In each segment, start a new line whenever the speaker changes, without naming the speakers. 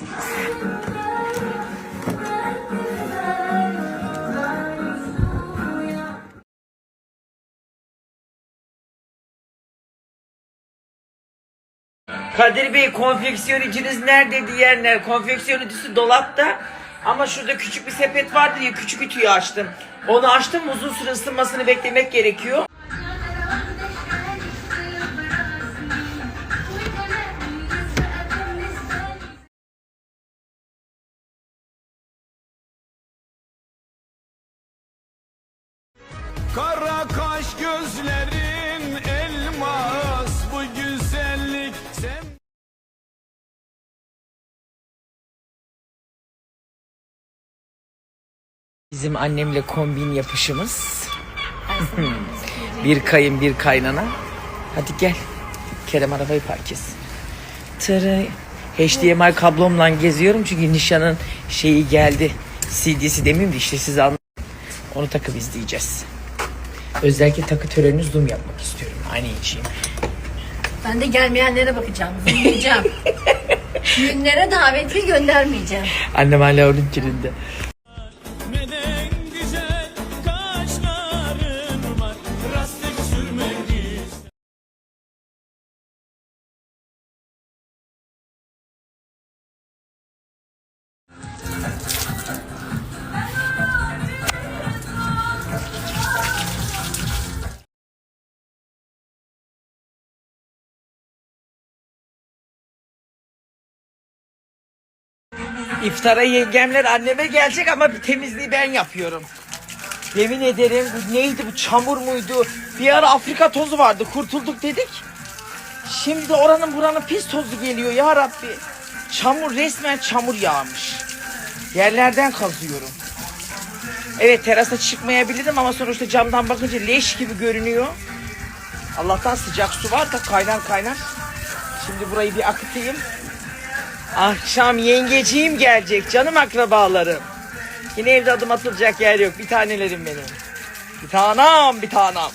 Kadir Bey konfeksiyoncusunuz nerede diyenler konfeksiyoncusu dolapta ama şurada küçük bir sepet vardı ya küçük ütüyü açtım. Onu açtım uzun süre ısınmasını beklemek gerekiyor.
Kara kaş gözlerin elmas bu güzellik sen
Bizim annemle kombin yapışımız. bir kayın bir kaynana. Hadi gel. Kerem arabayı park etsin. Tırı. HDMI kablomla geziyorum çünkü nişanın şeyi geldi. CD'si demeyeyim de işte size anlatayım. Onu takıp izleyeceğiz. Özellikle takı törenini zoom yapmak istiyorum. Aynı içeyim.
Ben de gelmeyenlere bakacağım. Dinleyeceğim. Düğünlere davetli göndermeyeceğim.
Annem hala onun kilinde. İftara yengemler anneme gelecek ama bir temizliği ben yapıyorum. Yemin ederim bu neydi bu çamur muydu? Bir ara Afrika tozu vardı kurtulduk dedik. Şimdi de oranın buranın pis tozu geliyor ya Rabbi. Çamur resmen çamur yağmış. Yerlerden kazıyorum. Evet terasa çıkmayabilirim ama sonuçta camdan bakınca leş gibi görünüyor. Allah'tan sıcak su var da kaynar kaynar. Şimdi burayı bir akıtayım. Akşam yengeciğim gelecek canım akrabalarım. Yine evde adım atılacak yer yok. Bir tanelerim benim. Bir tanem bir tanem.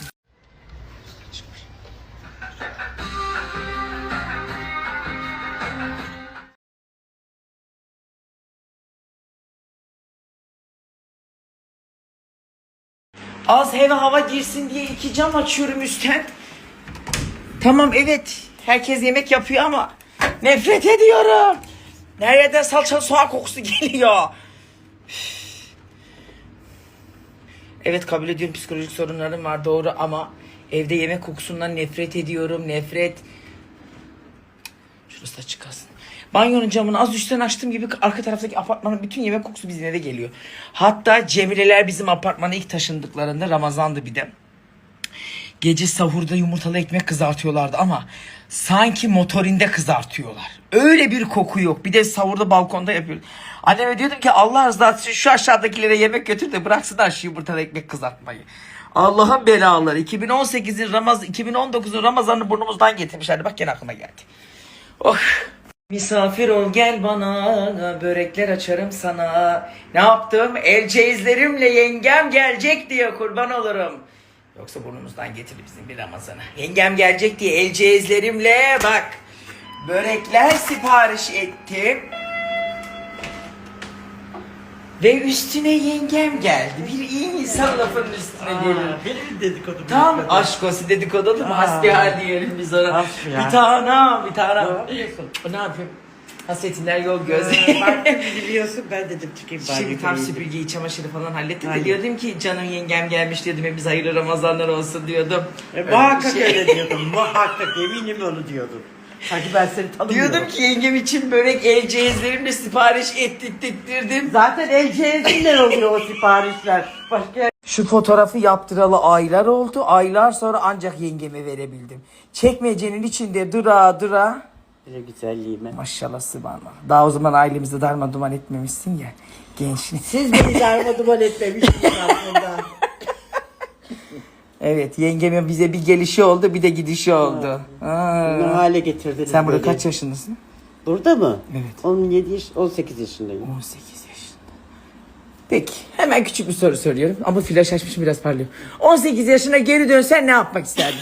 Az eve hava girsin diye iki cam açıyorum üstten. Tamam evet. Herkes yemek yapıyor ama nefret ediyorum. Nereden salçalı soğan kokusu geliyor. Evet kabul ediyorum psikolojik sorunlarım var doğru ama evde yemek kokusundan nefret ediyorum. Nefret. Şurası açık kalsın. Banyonun camını az üstten açtığım gibi arka taraftaki apartmanın bütün yemek kokusu bizim eve geliyor. Hatta Cemileler bizim apartmana ilk taşındıklarında Ramazan'dı bir de gece sahurda yumurtalı ekmek kızartıyorlardı ama sanki motorinde kızartıyorlar. Öyle bir koku yok. Bir de sahurda balkonda yapıyor. Anneme diyordum ki Allah rızası için şu aşağıdakilere yemek götür de bıraksınlar şu yumurtalı ekmek kızartmayı. Allah'ın belaları. 2018'in Ramaz 2019'un Ramazan'ını burnumuzdan getirmişlerdi. Bak gene aklıma geldi. Oh. Misafir ol gel bana, börekler açarım sana. Ne yaptım? El çeyizlerimle yengem gelecek diye kurban olurum. Yoksa burnumuzdan getirdi bizim bir Ramazan'ı. Yengem gelecek diye el çeyizlerimle bak. Börekler sipariş ettim. Ve üstüne yengem geldi. Bir iyi insan lafının üstüne gelir.
Benim dedikodu.
Tam aşk olsun dedikodu olur mu? Hasbihal diyelim biz ona. Bir tanem, bir tanem.
Ne yapıyorsun?
Hasretinden yol göz.
Bak biliyorsun ben dedim çıkayım bari.
Şimdi tam süpürgeyi, çamaşırı falan hallettim de diyordum ki canım yengem gelmiş diyordum. Hepimiz hayırlı Ramazanlar olsun diyordum.
E, muhakkak
şey.
öyle diyordum. Muhakkak eminim onu diyordum. Sanki ben seni tanımıyorum.
Diyordum ki yengem için börek el cehizlerimle sipariş ettirttirdim.
Zaten el cehizinden oluyor o siparişler. Başka
Şu fotoğrafı yaptıralı aylar oldu. Aylar sonra ancak yengeme verebildim. Çekmecenin içinde dura dura.
Bir güzelliğime.
Maşallah subhanallah. Daha o zaman ailemizde darma duman etmemişsin ya. Gençlik.
Siz beni darma duman etmemişsiniz aslında.
Evet yengemin bize bir gelişi oldu bir de gidişi oldu. Ha.
Ne hale getirdiniz
Sen burada kaç yaşındasın?
Burada mı?
Evet.
17 yaş, 18 yaşındayım.
18 yaşında. Peki hemen küçük bir soru soruyorum ama flaş açmışım biraz parlıyor. 18 yaşına geri dönsen ne yapmak isterdin?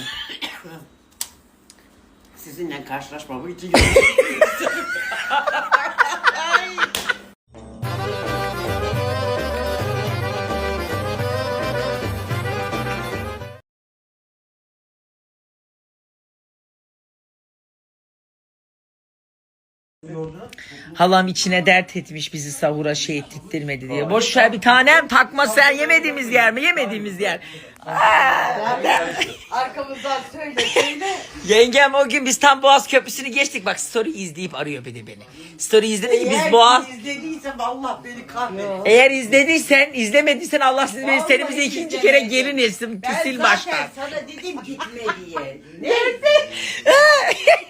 Sizinle karşılaşmamı için
Halam içine dert etmiş bizi sahura şey ettirtmedi diye. Boş ver bir tanem takma sen yemediğimiz yer mi? Yemediğimiz yer.
Arkamızdan söyle söyle.
Yengem o gün biz tam Boğaz Köprüsü'nü geçtik. Bak story izleyip arıyor de beni. Story izledi ki biz Boğaz...
izlediysem Allah beni kahretsin.
Eğer izlediysen, izlemediysen Allah sizi beni seni bize
Vallahi
ikinci
izlemedim.
kere gelin etsin.
Ben zaten
baştan.
sana dedim gitme diye.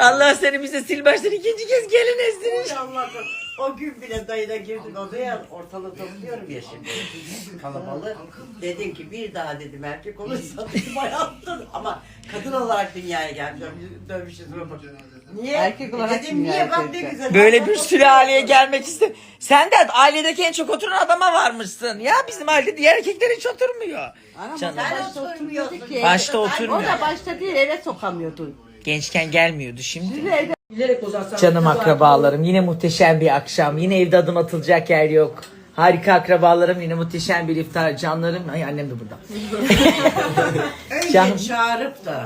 Allah seni bize sil baştan ikinci kez gelin etsin.
Allah'ım. O gün bile dayına girdik odaya ortalığı topluyorum ya şimdi. Kalabalık. Dedim ki bir daha dedim erkek olursa dedim hayattır. Ama kadın olarak dünyaya gelmiş. Dövmüşüz bunu. Niye?
Erkek olarak
dedim niye bak ne güzel.
Böyle bir sülaleye gelmek istem. Sen de ailedeki en çok oturan adama varmışsın. Ya bizim ailede diğer erkekler hiç oturmuyor. Canım.
Sen
Başta
oturmuyorsun.
oturmuyordu ki.
Başta
O
oturmuyor.
da başta değil eve sokamıyordu.
Gençken gelmiyordu şimdi.
Sizi evde
Canım akrabalarım yine muhteşem bir akşam. Yine evde adım atılacak yer yok. Harika akrabalarım yine muhteşem bir iftar. Canlarım. Ay annem de burada.
Önce
Canım.
çağırıp da.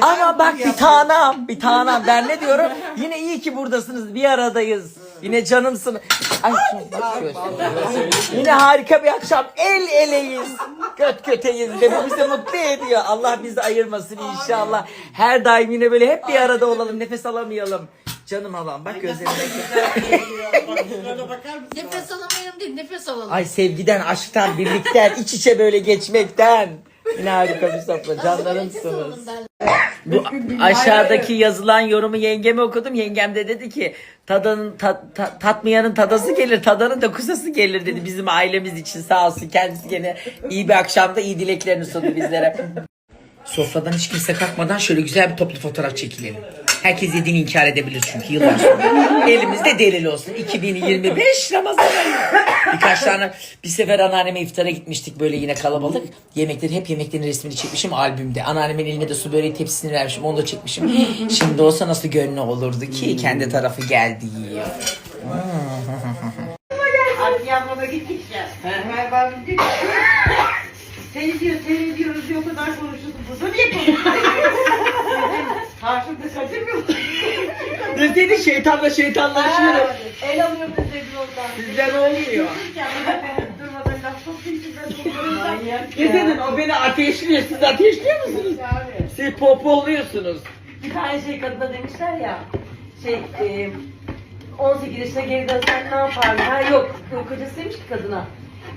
Ama bak bir tanem, bir tanem. Ben ne diyorum? Yine iyi ki buradasınız. Bir aradayız. Yine canımsın. Ay, Yine harika bir akşam. El eleyiz. Göt göteyiz ve bu bizi mutlu ediyor. Allah bizi ayırmasın inşallah. Her daim yine böyle hep bir arada olalım. Nefes alamayalım. Canım Allah'ım bak
bakar mısın?
Nefes alamayalım değil nefes alalım.
Ay sevgiden, aşktan, birlikten, iç içe böyle geçmekten. Yine harika bir sofra. Canlarımsınız. Bu aşağıdaki yazılan yorumu yengeme okudum. Yengem de dedi ki tadanın ta- ta- tatmayanın tadası gelir, tadanın da kusası gelir dedi bizim ailemiz için sağ olsun. Kendisi gene iyi bir akşamda iyi dileklerini sundu bizlere. Sofradan hiç kimse kalkmadan şöyle güzel bir toplu fotoğraf çekilelim. Herkes yediğini inkar edebilir çünkü yıllar sonra. Elimizde delil olsun. 2025 Ramazan ayı. Birkaç tane bir sefer anneanneme iftara gitmiştik böyle yine kalabalık. Yemekleri hep yemeklerin resmini çekmişim albümde. Anneannemin eline de su böreği tepsisini vermişim onu da çekmişim. Şimdi olsa nasıl gönlü olurdu ki kendi tarafı geldi yiyor.
Merhaba Seni diyor, seni diyoruz diyor, o kadar konuşuyorsun. Burada niye konuşuyorsun? Karşımda kaçırmıyor?
Deseydi şeytanla şeytanlaşıyor.
El alıyor da sevgili ondan.
Sizden olmuyor.
Durmadan laf soktuğu için ben.
Deseydin o beni ateşliyor. Siz ateşliyor musunuz? Siz popolluyorsunuz.
Bir tane şey kadına demişler ya şey e, 18 yaşına geri dönsen ne yapardın? Ha yok, kocası demiş ki kadına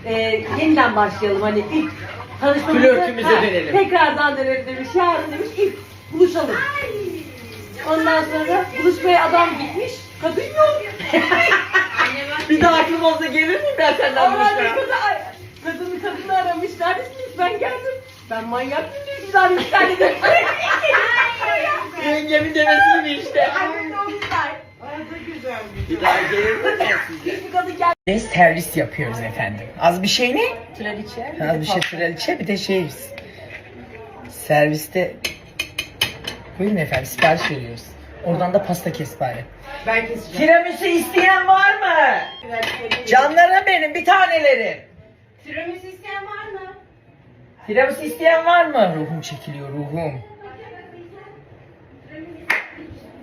e, yeniden başlayalım hani ilk tanışmamızda
Flörtümüze dönelim.
tekrardan dönelim demiş yarın demiş ilk buluşalım. Ondan sonra buluşmaya adam gitmiş kadın yok.
Bir daha aklım olsa gelir miyim ben senden buluşmaya?
kadın, ay, kadını kadını aramış neredesiniz ben geldim. Ben manyak mıyım diyor bir daha bir tane de.
Yengemin demesini işte.
Annem de o güzel.
Bir daha gelir. Ne servis yapıyoruz efendim. Az bir şey ne?
Kraliçe.
Az bir şey kraliçe bir de şey serviste buyurun efendim sipariş veriyoruz. Oradan da pasta kes bari.
ben keseceğim.
Tiramisu isteyen var mı? Canlarım benim bir tanelerim.
Tiramisu isteyen var mı?
Tiramisu isteyen var mı? Ruhum çekiliyor ruhum.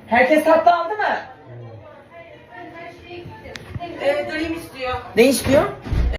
Herkes tatlı aldı mı?
Evet dayım istiyor.
Ne istiyor?